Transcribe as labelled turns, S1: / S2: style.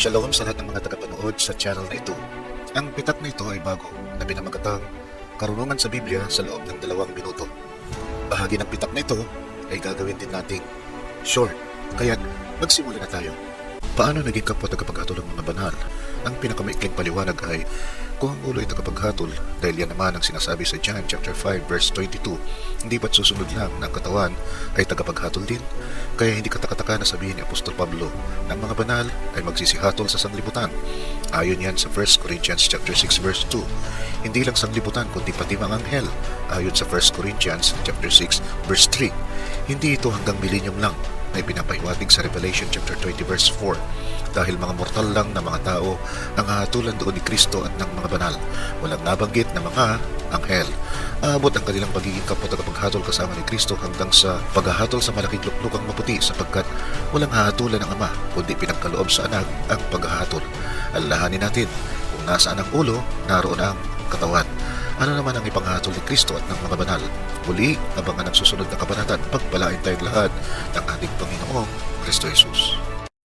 S1: Shalom sa lahat ng mga tagapanood sa channel na ito. Ang pitak na ito ay bago na pinamagatang karunungan sa Biblia sa loob ng dalawang minuto. Bahagi ng pitak na ito ay gagawin din nating short. Kaya magsimula na tayo. Paano naging kapwa tagapaghatol ng mga banal? Ang pinakamaikling paliwanag ay kung ang ulo ay tagapaghatol dahil yan naman ang sinasabi sa John chapter 5 verse 22 hindi ba't susunod lang na ang katawan ay tagapaghatol din? Kaya hindi katakataka na sabihin ni Apostol Pablo na ang mga banal ay magsisihatol sa sanglibutan. Ayon yan sa 1 Corinthians chapter 6 verse 2. Hindi lang sanglibutan kundi pati mga anghel. Ayon sa 1 Corinthians chapter 6 verse 3. Hindi ito hanggang millennium lang na ipinapahiwatig sa Revelation chapter 20 verse 4 dahil mga mortal lang na mga tao ang hahatulan doon ni Kristo at ng mga banal. Walang nabanggit na mga anghel. Aabot ang kanilang pagiging kapwa tagapaghatol kasama ni Kristo hanggang sa paghahatol sa malaking luklukang maputi sapagkat walang hahatulan ng Ama kundi pinagkaloob sa anak ang paghahatol. Alalahanin natin kung nasaan ang ulo, naroon ang katawan. Ano naman ang ipanghatol ni Kristo at ng mga banal? Muli, abangan ang susunod na kabanata at pagpalain tayong lahat ng ating Panginoong Kristo Jesus.